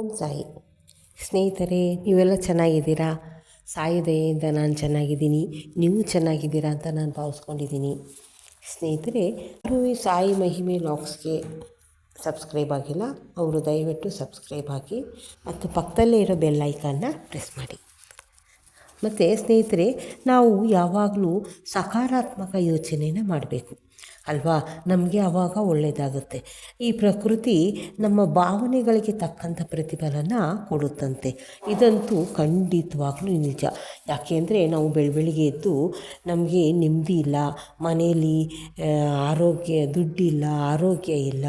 ಓಂ ಸಾಯಿ. ಸ್ನೇಹಿತರೆ, ನೀವೆಲ್ಲ ಚೆನ್ನಾಗಿದ್ದೀರಾ? ಸಾಯಿ ದಯೆಯಿಂದ ನಾನು ಚೆನ್ನಾಗಿದ್ದೀನಿ, ನೀವು ಚೆನ್ನಾಗಿದ್ದೀರಾ ಅಂತ ನಾನು ಭಾವಿಸ್ಕೊಂಡಿದ್ದೀನಿ. ಸ್ನೇಹಿತರೆ ಯಾರು ಈ ಸಾಯಿ ಮಹಿಮೆ ಲಾಕ್ಸ್ಗೆ ಸಬ್ಸ್ಕ್ರೈಬ್ ಆಗಿಲ್ಲ, ಅವರು ದಯವಿಟ್ಟು ಸಬ್ಸ್ಕ್ರೈಬ್ ಆಗಿ, ಮತ್ತು ಪಕ್ಕದಲ್ಲೇ ಇರೋ ಬೆಲ್ ಐಕಾನ್ನ ಪ್ರೆಸ್ ಮಾಡಿ. ಮತ್ತು ಸ್ನೇಹಿತರೆ, ನಾವು ಯಾವಾಗಲೂ ಸಕಾರಾತ್ಮಕ ಯೋಚನೆಯನ್ನು ಮಾಡಬೇಕು. ಅಲ್ವಾ? ನಮಗೆ ಆವಾಗ ಒಳ್ಳೆಯದಾಗುತ್ತೆ ಈ ಪ್ರಕೃತಿ ನಮ್ಮ ಭಾವನೆಗಳಿಗೆ ತಕ್ಕಂಥ ಪ್ರತಿಫಲನ ಕೊಡುತ್ತಂತೆ. ಇದಂತೂ ಖಂಡಿತವಾಗ್ಲೂ ನಿಜ. ಯಾಕೆಂದರೆ ನಾವು ಬೆಳಬೆಳಿಗ್ಗೆ ಎದ್ದು ನಮಗೆ ನೆಮ್ಮದಿ ಇಲ್ಲ, ಮನೆಯಲ್ಲಿ ಆರೋಗ್ಯ, ದುಡ್ಡಿಲ್ಲ, ಆರೋಗ್ಯ ಇಲ್ಲ,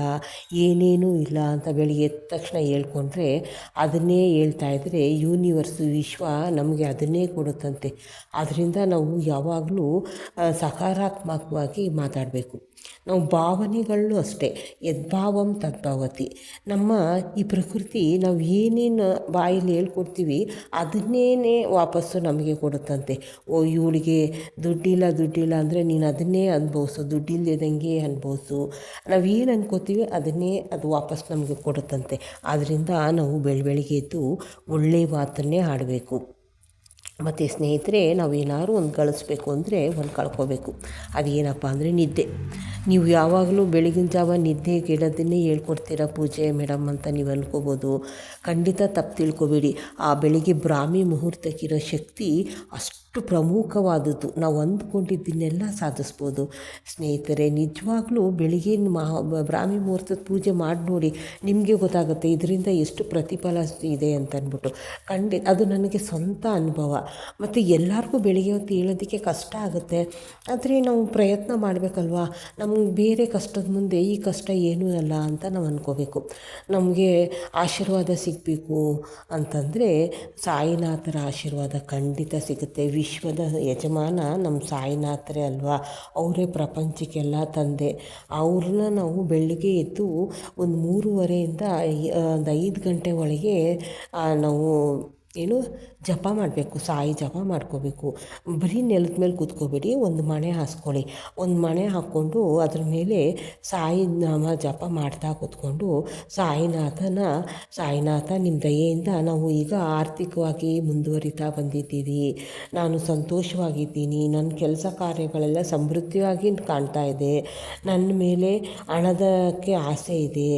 ಏನೇನೂ ಇಲ್ಲ ಅಂತ ಬೆಳಿಗ್ಗೆ ಎದ್ದ ತಕ್ಷಣ ಹೇಳ್ಕೊಂಡ್ರೆ ಅದನ್ನೇ ಹೇಳ್ತಾ ಇದ್ದರೆ ಯೂನಿವರ್ಸು, ವಿಶ್ವ ನಮಗೆ ಅದನ್ನೇ ಕೊಡುತ್ತಂತೆ. ಆದ್ದರಿಂದ ನಾವು ಯಾವಾಗಲೂ ಸಕಾರಾತ್ಮಕವಾಗಿ ಮಾತಾಡಬೇಕು. ನಾವು ಭಾವನೆಗಳು ಅಷ್ಟೇ, ಯದ್ಭಾವಂ ತದ್ಭಾವತಿ. ನಮ್ಮ ಈ ಪ್ರಕೃತಿ ನಾವು ಏನೇನು ಬಾಯಲ್ಲಿ ಹೇಳ್ಕೊಡ್ತೀವಿ ಅದನ್ನೇ ವಾಪಸ್ಸು ನಮಗೆ ಕೊಡುತ್ತಂತೆ. ಓ, ಇವಳಿಗೆ ದುಡ್ಡಿಲ್ಲ ದುಡ್ಡಿಲ್ಲ ಅಂದರೆ ನೀನು ಅದನ್ನೇ ಅನುಭವಿಸು ದುಡ್ಡಿಲ್ಲದಂಗೆ ಅನುಭವಿಸು. ನಾವು ಏನು ಅನ್ಕೋತೀವಿ ಅದನ್ನೇ ಅದು ವಾಪಸ್ ನಮಗೆ ಕೊಡುತ್ತಂತೆ. ಆದ್ದರಿಂದ ನಾವು ಬೆಳ, ಬೆಳಿಗ್ಗೆ ಎದ್ದು ಒಳ್ಳೆಯ ಮಾತನ್ನೇ ಆಡಬೇಕು ಮತ್ತು ಸ್ನೇಹಿತರೆ, ನಾವು ಏನಾದರೂ ಒಂದು ಕಳಿಸ್ಬೇಕು ಅಂದರೆ ಒಂದು ಕಳ್ಕೋಬೇಕು. ಅದೇನಪ್ಪ ಅಂದರೆ ನಿದ್ದೆ. ನೀವು ಯಾವಾಗಲೂ ಬೆಳಗಿನ ಜಾವ ನಿದ್ದೆ ಗಿಡದನ್ನೇ ಹೇಳ್ಕೊಡ್ತೀರಾ ಪೂಜೆ, ಮೇಡಮ್ ಅಂತ ನೀವು ಅನ್ಕೋಬೋದು. ಖಂಡಿತ ತಪ್ಪು ತಿಳ್ಕೊಬೇಡಿ. ಆ ಬೆಳಿಗ್ಗೆ ಬ್ರಾಹ್ಮಿ ಮುಹೂರ್ತಕ್ಕಿರೋ ಶಕ್ತಿ ಅಷ್ಟು ಪ್ರಮುಖವಾದದ್ದು. ನಾವು ಅಂದುಕೊಂಡಿದ್ದನ್ನೆಲ್ಲ ಸಾಧಿಸ್ಬೋದು. ಸ್ನೇಹಿತರೆ, ನಿಜವಾಗ್ಲೂ ಬೆಳಿಗ್ಗೆ ಮಹಾ ಬ್ರಾಹ್ಮಿ ಮುಹೂರ್ತದ ಪೂಜೆ ಮಾಡಿ ನೋಡಿ ನಿಮಗೆ ಗೊತ್ತಾಗುತ್ತೆ ಇದರಿಂದ ಎಷ್ಟು ಪ್ರತಿಫಲ ಇದೆ ಅಂತ ಅಂದ್ಬಿಟ್ಟು ಖಂಡಿತ ಅದು ನನಗೆ ಸ್ವಂತ ಅನುಭವ. ಮತ್ತು ಎಲ್ಲರಿಗೂ ಬೆಳಿಗ್ಗೆ ಹೊತ್ತು ಹೇಳೋದಕ್ಕೆ ಕಷ್ಟ ಆಗುತ್ತೆ. ಆದರೆ ನಾವು ಪ್ರಯತ್ನ ಮಾಡಬೇಕಲ್ವಾ? ನಮ್ಗೆ ಬೇರೆ ಕಷ್ಟದ ಮುಂದೆ ಈ ಕಷ್ಟ ಏನೂ ಅಲ್ಲ ಅಂತ ನಾವು ಅಂದ್ಕೋಬೇಕು ನಮಗೆ ಆಶೀರ್ವಾದ ಸಿಗಬೇಕು ಅಂತಂದರೆ ಸಾಯಿನಾಥರ ಆಶೀರ್ವಾದ ಖಂಡಿತ ಸಿಗುತ್ತೆ. ವಿಶ್ವದ ಯಜಮಾನ ನಮ್ಮ ಸಾಯಿನಾಥರೇ ಅಲ್ವಾ? ಅವರೇ ಪ್ರಪಂಚಕ್ಕೆಲ್ಲ ತಂದೆ. ಅವ್ರನ್ನ ನಾವು ಬೆಳಗ್ಗೆ ಎದ್ದು ಒಂದು ಮೂರುವರೆಯಿಂದ ಒಂದು ಐದು ಗಂಟೆ ಒಳಗೆ ನಾವು ಏನು ಜಪ ಮಾಡಬೇಕು, ಸಾಯಿ ಜಪ ಮಾಡ್ಕೋಬೇಕು. ಬರೀ ನೆಲದ ಮೇಲೆ ಕೂತ್ಕೋಬೇಡಿ, ಒಂದು ಮಣೆ ಹಾಸ್ಕೊಳ್ಳಿ. ಒಂದು ಮಣೆ ಹಾಕ್ಕೊಂಡು ಅದ್ರ ಮೇಲೆ ಸಾಯಿ ನಾಮ ಜಪ ಮಾಡ್ತಾ ಕೂತ್ಕೊಂಡು ಸಾಯಿನಾಥನ, ಸಾಯಿನಾಥ ನಿಮ್ಮ ದಯೆಯಿಂದ ನಾವು ಈಗ ಆರ್ಥಿಕವಾಗಿ ಮುಂದುವರಿತಾ ಬಂದಿದ್ದೀವಿ. ನಾನು ಸಂತೋಷವಾಗಿದ್ದೀನಿ. ನನ್ನ ಕೆಲಸ ಕಾರ್ಯಗಳೆಲ್ಲ ಸಮೃದ್ಧಿಯಾಗಿ ಕಾಣ್ತಾ ಇದೆ. ನನ್ನ ಮೇಲೆ ಹಣದಕ್ಕೆ ಆಸೆ ಇದೆ.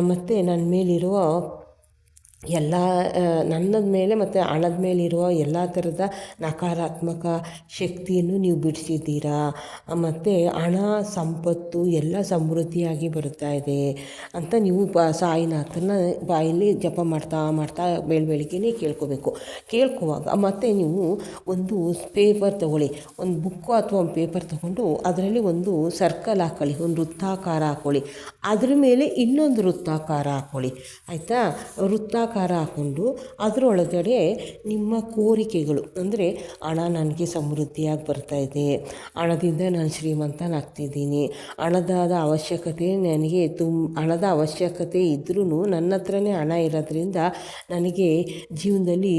ಮತ್ತು ನನ್ನ ಮೇಲಿರುವ ಎಲ್ಲ ನನ್ನದ ಮೇಲೆ ಮತ್ತು ಹಣದ ಮೇಲಿರುವ ಎಲ್ಲ ಥರದ ನಕಾರಾತ್ಮಕ ಶಕ್ತಿಯನ್ನು ನೀವು ಬಿಡಿಸಿದ್ದೀರಾ? ಮತ್ತು ಹಣ, ಸಂಪತ್ತು ಎಲ್ಲ ಸಮೃದ್ಧಿಯಾಗಿ ಬರುತ್ತಾ ಇದೆ ಅಂತ ನೀವು ಬ, ಸಾಯಿನಾಥನ ಬಾಯಲ್ಲಿ ಜಪ ಮಾಡ್ತಾ ಮಾಡ್ತಾ ಬೆಳ ಬೆಳಿಗ್ಗೆನೇ ಕೇಳ್ಕೋಬೇಕು. ಕೇಳ್ಕೋವಾಗ ಮತ್ತು ನೀವು ಒಂದು ಪೇಪರ್ ತಗೊಳ್ಳಿ. ಒಂದು ಬುಕ್ಕು ಅಥವಾ ಒಂದು ಪೇಪರ್ ತೊಗೊಂಡು ಅದರಲ್ಲಿ ಒಂದು ಸರ್ಕಲ್ ಹಾಕೊಳ್ಳಿ. ಒಂದು ವೃತ್ತಾಕಾರ ಹಾಕೊಳ್ಳಿ. ಅದ್ರ ಮೇಲೆ ಇನ್ನೊಂದು ವೃತ್ತಾಕಾರ ಹಾಕೊಳ್ಳಿ. ಆಯಿತಾ? ವೃತ್ತಾಕಾರ ಹಾಕ್ಕೊಂಡು ಅದರೊಳಗಡೆ ನಿಮ್ಮ ಕೋರಿಕೆಗಳು, ಅಂದರೆ ಹಣ ನನಗೆ ಸಮೃದ್ಧಿಯಾಗಿ ಬರ್ತಾ ಇದೆ. ಹಣದಿಂದ ನಾನು ಶ್ರೀಮಂತನಾಗ್ತಿದ್ದೀನಿ ಹಣದಾದ ಅವಶ್ಯಕತೆ ನನಗೆ ತುಂಬ ಹಣದ ಅವಶ್ಯಕತೆ ಇದ್ರೂ ನನ್ನ ಹತ್ರನೇ ಹಣ ಇರೋದ್ರಿಂದ ನನಗೆ ಜೀವನದಲ್ಲಿ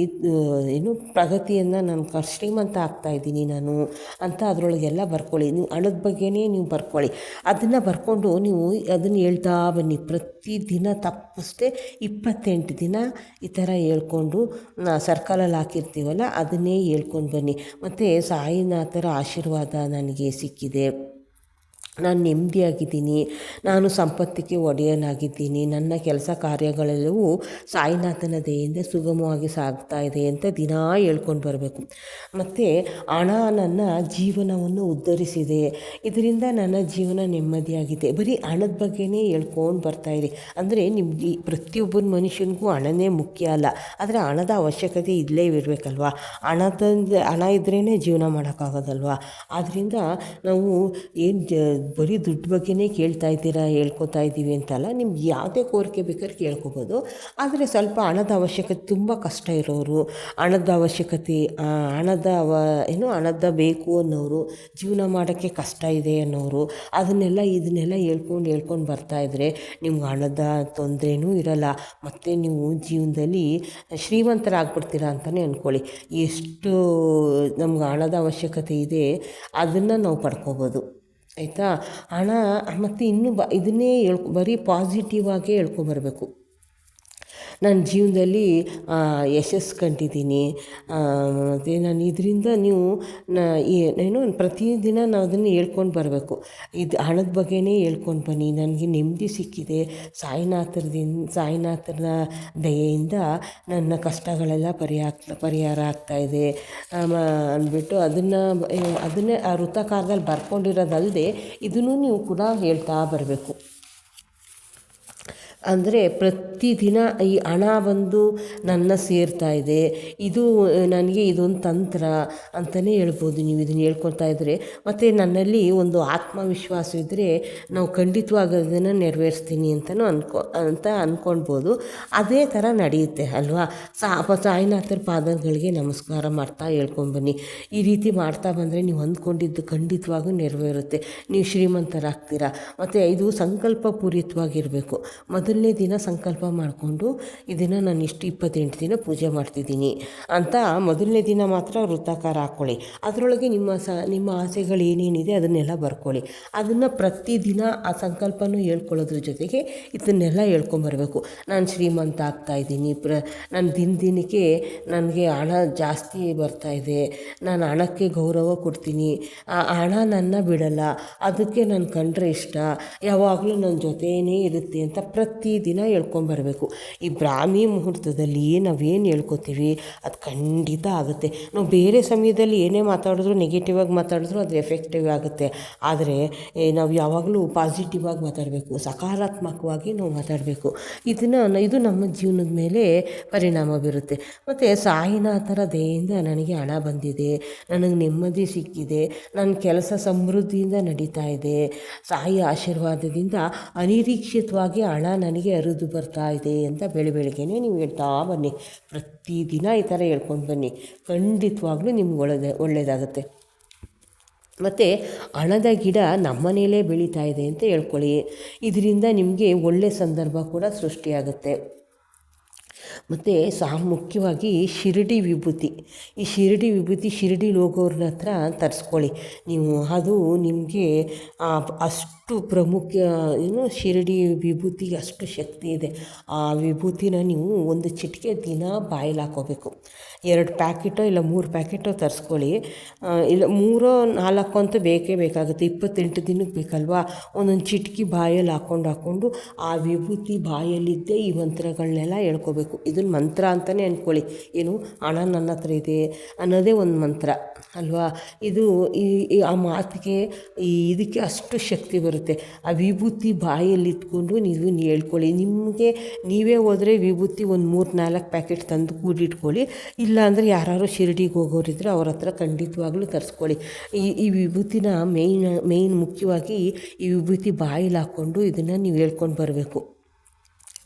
ಏನು ಪ್ರಗತಿಯನ್ನು ನಾನು ಕ, ಶ್ರೀಮಂತ ಆಗ್ತಾಯಿದ್ದೀನಿ ನಾನು. ಅಂತ ಅದರೊಳಗೆಲ್ಲ ಬರ್ಕೊಳ್ಳಿ. ನೀವು ಹಣದ ಬಗ್ಗೆನೇ ನೀವು ಬರ್ಕೊಳ್ಳಿ. ಅದನ್ನು ಬರ್ಕೊಂಡು ನೀವು ಅದನ್ನು ಹೇಳ್ತಾ ಬನ್ನಿ. ಪ್ರತಿದಿನ ತಪ್ಪಿಸ್ದೆ ಇಪ್ಪತ್ತೆಂಟು ದಿನ ಈ ಥರ ಹೇಳ್ಕೊಂಡು ಸರ್ಕಲಲ್ಲಿ ಹಾಕಿರ್ತೀವಲ್ಲ ಅದನ್ನೇ ಹೇಳ್ಕೊಂಡು ಬನ್ನಿ. ಮತ್ತು ಸಾಯಿನಾಥರ ಆಶೀರ್ವಾದ ನನಗೆ ಸಿಕ್ಕಿದೆ. ನಾನು ನೆಮ್ಮದಿಯಾಗಿದ್ದೀನಿ, ನಾನು ಸಂಪತ್ತಿಗೆ ಒಡೆಯನಾಗಿದ್ದೀನಿ, ನನ್ನ ಕೆಲಸ ಕಾರ್ಯಗಳೆಲ್ಲವೂ ಸಾಯಿನಾಥನ ದೇಹದಿಂದ ಸುಗಮವಾಗಿ ಸಾಗ್ತಾ ಇದೆ ಅಂತ ದಿನಾ ಹೇಳ್ಕೊಂಡು ಬರಬೇಕು. ಮತ್ತು ಹಣ ನನ್ನ ಜೀವನವನ್ನು ಉದ್ಧರಿಸಿದೆ, ಇದರಿಂದ ನನ್ನ ಜೀವನ ನೆಮ್ಮದಿಯಾಗಿದೆ. ಬರೀ ಹಣದ ಬಗ್ಗೆನೇ ಹೇಳ್ಕೊಂಡು ಬರ್ತಾಯಿರಿ ಅಂದರೆ ನಿಮಗೆ ಪ್ರತಿಯೊಬ್ಬನ ಮನುಷ್ಯನಿಗೂ ಹಣನೇ ಮುಖ್ಯ ಅಲ್ಲ, ಆದರೆ ಹಣದ ಅವಶ್ಯಕತೆ ಇಲ್ಲೇ ಇರಬೇಕಲ್ವ? ಹಣದ ಹಣ ಇದ್ರೇ ಜೀವನ ಮಾಡೋಕ್ಕಾಗೋದಲ್ವ? ಆದ್ದರಿಂದ ನಾವು ಏನು ಬರೀ ದುಡ್ಡು ಬಗ್ಗೆನೇ ಕೇಳ್ತಾ ಇದ್ದೀರಾ, ಹೇಳ್ಕೊತಾ ಇದ್ದೀವಿ ಅಂತಲ್ಲ, ನಿಮ್ಗೆ ಯಾವುದೇ ಕೋರಿಕೆ ಬೇಕಾದ್ರೆ ಕೇಳ್ಕೊಬೋದು. ಆದರೆ ಸ್ವಲ್ಪ ಹಣದ ಅವಶ್ಯಕತೆ ತುಂಬ ಕಷ್ಟ ಇರೋರು, ಹಣದ ಅವಶ್ಯಕತೆ ಹಣದ ಅವ, ಏನು ಹಣದ ಬೇಕು ಅನ್ನೋರು, ಜೀವನ ಮಾಡೋಕ್ಕೆ ಕಷ್ಟ ಇದೆ ಅನ್ನೋರು, ಅದನ್ನೆಲ್ಲ ಇದನ್ನೆಲ್ಲ ಹೇಳ್ಕೊಂಡು ಹೇಳ್ಕೊಂಡು ಬರ್ತಾಯಿದ್ರೆ ನಿಮ್ಗೆ ಹಣದ ತೊಂದರೆನೂ ಇರಲ್ಲ. ಮತ್ತು ನೀವು ಜೀವನದಲ್ಲಿ ಶ್ರೀಮಂತರಾಗ್ಬಿಡ್ತೀರಾ ಅಂತಲೇ ಅಂದ್ಕೊಳ್ಳಿ ಎಷ್ಟು ನಮ್ಗೆ ಹಣದ ಅವಶ್ಯಕತೆ ಇದೆ, ಅದನ್ನು ನಾವು ಪಡ್ಕೋಬೋದು. ಆಯಿತಾ? ಹಣ ಮತ್ತು ಇನ್ನೂ ಬ ಇದನ್ನೇ ಹೇಳ್ಕೊ ಬರೀ ಪಾಸಿಟಿವ್ ಆಗೇ ಹೇಳ್ಕೊಬರ್ಬೇಕು. ನನ್ನ ಜೀವನದಲ್ಲಿ ಯಶಸ್ಸು ಕಂಡಿದ್ದೀನಿ. ಮತ್ತು ನಾನು ಇದರಿಂದ ನೀವು ಏನು, ಪ್ರತಿದಿನ ನಾನು ಅದನ್ನು ಹೇಳ್ಕೊಂಡು ಬರಬೇಕು. ಇದು ಹಣದ ಬಗ್ಗೆನೇ ಹೇಳ್ಕೊಂಡು ಬನ್ನಿ. ನನಗೆ ನೆಮ್ಮದಿ ಸಿಕ್ಕಿದೆ. ಸಾಯಿನಾಥರದಿಂದ ಸಾಯಿನಾಥರ ದಯೆಯಿಂದ ನನ್ನ ಕಷ್ಟಗಳೆಲ್ಲ ಪರಿಹಾರ ಪರಿಹಾರ ಆಗ್ತಾಯಿದೆ ಅಂದ್ಬಿಟ್ಟು ಅದನ್ನು, ಅದನ್ನೇ ಆ ವೃತ್ತಕಾರದಲ್ಲಿ ಬರ್ಕೊಂಡಿರೋದಲ್ಲದೆ ಇದನ್ನು ನೀವು ಕೂಡ ಹೇಳ್ತಾ ಬರಬೇಕು. ಅಂದರೆ ಪ್ರತಿದಿನ ಈ ಹಣ ಬಂದು ನನ್ನ ಸೇರ್ತಾ ಇದೆ, ಇದು ನನಗೆ ಇದೊಂದು ತಂತ್ರ ಅಂತಲೇ ಹೇಳ್ಬೋದು ನೀವು ಇದನ್ನು ಹೇಳ್ಕೊಳ್ತಾ ಇದ್ದರೆ ಮತ್ತು ನನ್ನಲ್ಲಿ ಒಂದು ಆತ್ಮವಿಶ್ವಾಸ ಇದ್ದರೆ ನಾವು ಖಂಡಿತವಾಗಿ ಅದನ್ನು ನೆರವೇರಿಸ್ತೀನಿ ಅಂತಲೂ ಅನ್ಕೊ, ಅಂತ ಅಂದ್ಕೊಳ್ಬೋದು ಅದೇ ಥರ ನಡೆಯುತ್ತೆ, ಅಲ್ವಾ? ಸಾಯಿನಾಥರ ಪಾದಗಳಿಗೆ ನಮಸ್ಕಾರ ಮಾಡ್ತಾ ಹೇಳ್ಕೊಂಬನ್ನಿ ಈ ರೀತಿ ಮಾಡ್ತಾ ಬಂದರೆ ನೀವು ಅಂದ್ಕೊಂಡಿದ್ದು ಖಂಡಿತವಾಗೂ ನೆರವೇರುತ್ತೆ. ನೀವು ಶ್ರೀಮಂತರಾಗ್ತೀರಾ? ಮತ್ತು ಇದು ಸಂಕಲ್ಪ ಪೂರಿತವಾಗಿರಬೇಕು ಮೊದಲು ಮೊದಲನೇ ದಿನ ಸಂಕಲ್ಪ ಮಾಡಿಕೊಂಡು ಇದನ್ನು ನಾನು ಇಷ್ಟು ಇಪ್ಪತ್ತೆಂಟು ದಿನ ಪೂಜೆ ಮಾಡ್ತಿದ್ದೀನಿ ಅಂತ ಮೊದಲನೇ ದಿನ ಮಾತ್ರ ವೃತ್ತಾಕಾರ ಹಾಕ್ಕೊಳ್ಳಿ ಅದರೊಳಗೆ ನಿಮ್ಮ ಸ, ನಿಮ್ಮ ಆಸೆಗಳು ಏನೇನಿದೆ ಅದನ್ನೆಲ್ಲ ಬರ್ಕೊಳ್ಳಿ. ಅದನ್ನು ಪ್ರತಿದಿನ ಆ ಸಂಕಲ್ಪನೂ ಹೇಳ್ಕೊಳ್ಳೋದ್ರ ಜೊತೆಗೆ ಇದನ್ನೆಲ್ಲ ಹೇಳ್ಕೊಂಬರ್ಬೇಕು. ನಾನು ಶ್ರೀಮಂತ ಆಗ್ತಾಯಿದ್ದೀನಿ ಪ್ರ, ನಾನು ದಿನ ದಿನಕ್ಕೆ ನನಗೆ ಹಣ ಜಾಸ್ತಿ ಬರ್ತಾಯಿದೆ ನಾನು ಹಣಕ್ಕೆ ಗೌರವ ಕೊಡ್ತೀನಿ. ಆ ಹಣ ನನ್ನ ಬಿಡಲ್ಲ. ಅದಕ್ಕೆ ನಾನು ಕಂಡ್ರೆ ಇಷ್ಟ. ಯಾವಾಗಲೂ ನನ್ನ ಜೊತೆಯೇ ಇರುತ್ತೆ ಅಂತ ಪ್ರತಿ ಪ್ರತಿದಿನ ಹೇಳ್ಕೊಂಬರ್ಬೇಕು ಈ ಬ್ರಾಹ್ಮಿ ಮುಹೂರ್ತದಲ್ಲಿ ನಾವೇನು ಹೇಳ್ಕೊತೀವಿ? ಅದು ಖಂಡಿತ ಆಗುತ್ತೆ. ನಾವು ಬೇರೆ ಸಮಯದಲ್ಲಿ ಏನೇ ಮಾತಾಡಿದ್ರು ನೆಗೆಟಿವ್ ಆಗಿ ಮಾತಾಡಿದ್ರು ಅದು ಎಫೆಕ್ಟಿವ್ ಆಗುತ್ತೆ. ಆದರೆ ನಾವು ಯಾವಾಗಲೂ ಪಾಸಿಟಿವ್ ಆಗಿ ಮಾತಾಡಬೇಕು. ಸಕಾರಾತ್ಮಕವಾಗಿ ನಾವು ಮಾತಾಡಬೇಕು. ಇದನ್ನು ಇದು ನಮ್ಮ ಜೀವನದ ಮೇಲೆ ಪರಿಣಾಮ ಬೀರುತ್ತೆ. ಮತ್ತು ಸಾಯಿನಾಥರ ದಯೆಯಿಂದ ನನಗೆ ಹಣ ಬಂದಿದೆ. ನನಗೆ ನೆಮ್ಮದಿ ಸಿಕ್ಕಿದೆ. ನನ್ನ ಕೆಲಸ ಸಮೃದ್ಧಿಯಿಂದ ನಡೀತಾ ಇದೆ. ಸಾಯಿ ಆಶೀರ್ವಾದದಿಂದ ಅನಿರೀಕ್ಷಿತವಾಗಿ ಹಣ ನನಗೆ ಹರಿದು ಬರ್ತಾ ಇದೆ ಅಂತ ಬೆಳೆ ಬೆಳಗ್ಗೆನೇ ನೀವು ಹೇಳ್ತಾ ಬನ್ನಿ. ಪ್ರತಿದಿನ ಈ ಥರ ಹೇಳ್ಕೊಂಡು ಬನ್ನಿ. ಖಂಡಿತವಾಗ್ಲೂ ನಿಮ್ಗೆ ಒಳ್ಳೆಯದೇ ಒಳ್ಳೆಯದಾಗುತ್ತೆ ಮತ್ತು ಹಣದ ಗಿಡ ನಮ್ಮನೇಲೇ ಬೆಳೀತಾ ಇದೆ ಅಂತ ಹೇಳ್ಕೊಳ್ಳಿ. ಇದರಿಂದ ನಿಮಗೆ ಒಳ್ಳೆಯ ಸಂದರ್ಭ ಕೂಡ ಸೃಷ್ಟಿಯಾಗುತ್ತೆ. ಮತ್ತು ಸಾ ಮುಖ್ಯವಾಗಿ ಶಿರಡಿ ವಿಭೂತಿ. ಈ ಶಿರಡಿ ವಿಭೂತಿ ಶಿರಡಿ ಹೋಗೋರ್ನ ಹತ್ರ ತರಿಸ್ಕೊಳ್ಳಿ. ನೀವು ಅದು ನಿಮಗೆ ಅಷ್ಟು ಪ್ರಮುಖ ಏನು ಶಿರಡಿ ವಿಭೂತಿಗೆ ಅಷ್ಟು ಶಕ್ತಿ ಇದೆ. ಆ ವಿಭೂತಿನ ನೀವು ಒಂದು ಚಿಟಿಕೆ ದಿನ ಬಾಯಲ್ಲಿ ಹಾಕೋಬೇಕು. ಎರಡು ಪ್ಯಾಕೆಟೋ ಇಲ್ಲ ಮೂರು ಪ್ಯಾಕೆಟೋ ತರಿಸ್ಕೊಳ್ಳಿ. ಇಲ್ಲ ಮೂರೋ ನಾಲ್ಕು ಅಂತೂ ಬೇಕೇ ಬೇಕಾಗುತ್ತೆ. ಇಪ್ಪತ್ತೆಂಟು ದಿನಕ್ಕೆ ಬೇಕಲ್ವಾ? ಒಂದೊಂದು ಚಿಟಕಿ ಬಾಯಲ್ಲಿ ಹಾಕ್ಕೊಂಡು ಹಾಕ್ಕೊಂಡು ಆ ವಿಭೂತಿ ಬಾಯಲ್ಲಿದ್ದೇ ಈ ಮಂತ್ರಗಳನ್ನೆಲ್ಲ ಹೇಳ್ಕೋಬೇಕು. ಇದನ್ನು ಮಂತ್ರ ಅಂತಲೇ ಅಂದ್ಕೊಳ್ಳಿ ಏನು? ಹಣ ನನ್ನ ಹತ್ರ ಇದೆ ಅನ್ನೋದೇ ಒಂದು ಮಂತ್ರ, ಅಲ್ವಾ? ಇದು ಈ ಆ ಮಾತಿಗೆ ಈ ಇದಕ್ಕೆ ಅಷ್ಟು ಶಕ್ತಿ ಬರುತ್ತೆ. ಆ ವಿಭೂತಿ ಬಾಯಲ್ಲಿ ಇಟ್ಕೊಂಡು ನೀವು ಹೇಳ್ಕೊಳ್ಳಿ. ನಿಮಗೆ ನೀವೇ ಹೋದರೆ ವಿಭೂತಿ ಒಂದು ಮೂರು ನಾಲ್ಕು ಪ್ಯಾಕೆಟ್ ತಂದು ಕೂಡಿಟ್ಕೊಳ್ಳಿ ಇಲ್ಲಾಂದರೆ ಯಾರು ಶಿರಡಿಗೆ ಹೋಗೋರಿದ್ರೆ ಅವ್ರ ಹತ್ರ ಖಂಡಿತವಾಗ್ಲೂ ತರಿಸ್ಕೊಳ್ಳಿ. ಈ ಈ ವಿಭೂತಿನ ಮೇಯ್ನ್ ಮೇಯ್ನ್ ಮುಖ್ಯವಾಗಿ ಈ ವಿಭೂತಿ ಬಾಯಲ್ಲಿ ಹಾಕ್ಕೊಂಡು ಇದನ್ನು ನೀವು ಹೇಳ್ಕೊಂಡು ಬರಬೇಕು.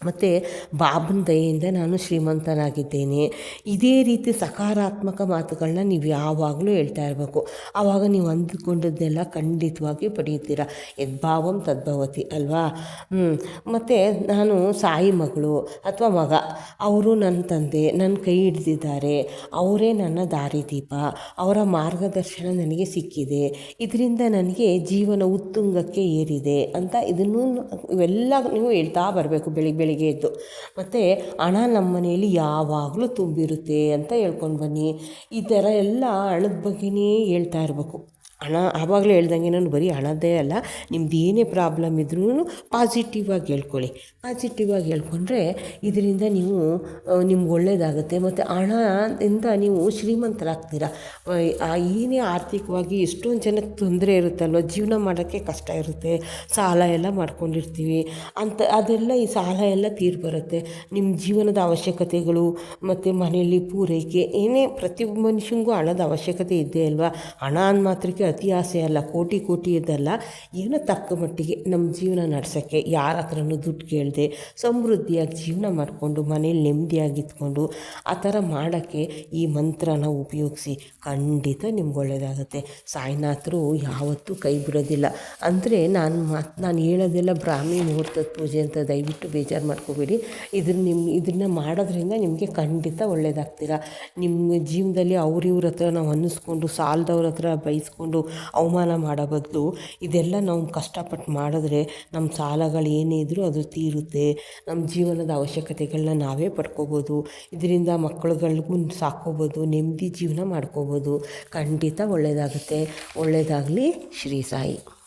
ಮತ್ತು ಬಾಬನ ದಯೆಯಿಂದ ನಾನು ಶ್ರೀಮಂತನಾಗಿದ್ದೇನೆ. ಇದೇ ರೀತಿ ಸಕಾರಾತ್ಮಕ ಮಾತುಗಳನ್ನ ನೀವು ಯಾವಾಗಲೂ ಹೇಳ್ತಾ ಇರಬೇಕು. ಆವಾಗ ನೀವು ಅಂದುಕೊಂಡದ್ದೆಲ್ಲ ಖಂಡಿತವಾಗಿ ಪಡೆಯುತ್ತೀರ? ಯದ್ಭಾವಂ ತದ್ಭವತಿ ಅಲ್ವಾ? ಮತ್ತು ನಾನು ಸಾಯಿ ಮಗಳು ಅಥವಾ ಮಗ, ಅವರು ನನ್ನ ತಂದೆ ನನ್ನ ಕೈ ಹಿಡ್ದಿದ್ದಾರೆ. ಅವರೇ ನನ್ನ ದಾರಿದೀಪ ಅವರ ಮಾರ್ಗದರ್ಶನ ನನಗೆ ಸಿಕ್ಕಿದೆ. ಇದರಿಂದ ನನಗೆ ಜೀವನ ಉತ್ತುಂಗಕ್ಕೆ ಏರಿದೆ ಅಂತ ಇದನ್ನು ಇವೆಲ್ಲ ನೀವು ಹೇಳ್ತಾ ಬರಬೇಕು ಬೆಳಿಗ್ಗೆ. ಬೆಳಿಗ್ಗೆ ಎದ್ದು ಮತ್ತು ಹಣ ನಮ್ಮ ಮನೆಯಲ್ಲಿ ಯಾವಾಗಲೂ ತುಂಬಿರುತ್ತೆ ಅಂತ ಹೇಳ್ಕೊಂಡು ಬನ್ನಿ. ಈ ಥರ ಎಲ್ಲ ಹಣದ ಬಗ್ಗೆನೇ ಹೇಳ್ತಾ ಇರಬೇಕು. ಹಣ ಆವಾಗಲೇ ಹೇಳ್ದಂಗೆ ನಾನು ಬರೀ ಹಣದ್ದೇ ಅಲ್ಲ, ನಿಮ್ದು ಏನೇ ಪ್ರಾಬ್ಲಮ್ ಇದ್ರೂ ಪಾಸಿಟಿವ್ ಆಗಿ ಹೇಳ್ಕೊಳ್ಳಿ. ಪಾಸಿಟಿವ್ ಆಗಿ ಹೇಳ್ಕೊಂಡ್ರೆ ಇದರಿಂದ ನೀವು ನಿಮ್ಗೆ ಒಳ್ಳೆಯದಾಗುತ್ತೆ ಮತ್ತು ಹಣದಿಂದ ನೀವು ಶ್ರೀಮಂತರಾಗ್ತೀರ? ಏನೇ ಆರ್ಥಿಕವಾಗಿ ಎಷ್ಟೊಂದು ಜನಕ್ಕೆ ತೊಂದರೆ ಇರುತ್ತಲ್ವ? ಜೀವನ ಮಾಡೋಕ್ಕೆ ಕಷ್ಟ ಇರುತ್ತೆ. ಸಾಲ ಎಲ್ಲ ಮಾಡ್ಕೊಂಡಿರ್ತೀವಿ. ಅಂತ, ಅದೆಲ್ಲ ಈ ಸಾಲ ಎಲ್ಲ ತೀರಿ ಬರುತ್ತೆ ನಿಮ್ಮ ಜೀವನದ ಅವಶ್ಯಕತೆಗಳು, ಮತ್ತು ಮನೆಯಲ್ಲಿ ಪೂರೈಕೆ, ಏನೇ ಪ್ರತಿ ಮನುಷ್ಯನಿಗೂ ಹಣದ ಅವಶ್ಯಕತೆ ಇದ್ದೇ ಅಲ್ವಾ? ಹಣ ಅಂದ ಮಾತ್ರಕ್ಕೆ ಅತಿ ಆಸೆ ಅಲ್ಲ, ಕೋಟಿ ಕೋಟಿ ಇದಲ್ಲ. ಏನೋ ತಕ್ಕ ಮಟ್ಟಿಗೆ ನಮ್ಮ ಜೀವನ ನಡೆಸೋಕ್ಕೆ ಯಾರ ಹತ್ರನೂ ದುಡ್ಡು ಕೇಳದೆ ಸಮೃದ್ಧಿಯಾಗಿ ಜೀವನ ಮಾಡಿಕೊಂಡು, ಮನೇಲಿ ನೆಮ್ಮದಿಯಾಗಿ ಇದ್ಕೊಂಡು ಆ ಥರ ಮಾಡೋಕ್ಕೆ ಈ ಮಂತ್ರನ ಉಪಯೋಗಿಸಿ ಖಂಡಿತ ನಿಮ್ಗೆ ಒಳ್ಳೆಯದಾಗುತ್ತೆ ಸಾಯಿನಾಥರು ಯಾವತ್ತೂ ಕೈ ಬಿಡೋದಿಲ್ಲ. ಅಂದರೆ ನಾನು ಮಾತು, ನಾನು ಹೇಳೋದೆಲ್ಲ ಬ್ರಾಹ್ಮಿ ಮುಹೂರ್ತದ ಪೂಜೆ ಅಂತ ದಯವಿಟ್ಟು ಬೇಜಾರು ಮಾಡ್ಕೋಬೇಡಿ. ಇದನ್ನ ನಿಮ್ಮ ಇದನ್ನು ಮಾಡೋದ್ರಿಂದ ನಿಮಗೆ ಖಂಡಿತ ಒಳ್ಳೆಯದಾಗ್ತೀರ ನಿಮ್ಮ ಜೀವನದಲ್ಲಿ ಅವ್ರ ಇವ್ರ ಹತ್ರ ನಾವು ಅನ್ನಿಸ್ಕೊಂಡು, ಸಾಲದವ್ರ ಹತ್ರ ಬೈಸ್ಕೊಂಡು ಬದಲು, ಅವಮಾನ ಮಾಡೋ ಬದಲು ಇದೆಲ್ಲ ನಾವು ಕಷ್ಟಪಟ್ಟು ಮಾಡಿದ್ರೆ ನಮ್ಮ ಸಾಲಗಳು ಏನೇ ಇದ್ದರೂ ಅದು ತೀರುತ್ತೆ. ನಮ್ಮ ಜೀವನದ ಅವಶ್ಯಕತೆಗಳನ್ನ ನಾವೇ ಪಡ್ಕೋಬೋದು. ಇದರಿಂದ ಮಕ್ಕಳುಗಳಿಗೂ ಸಾಕೋಬೋದು ನೆಮ್ಮದಿ ಜೀವನ ಮಾಡ್ಕೋಬೋದು. ಖಂಡಿತ ಒಳ್ಳೆಯದಾಗುತ್ತೆ ಒಳ್ಳೆಯದಾಗಲಿ ಶ್ರೀ ಸಾಯಿ.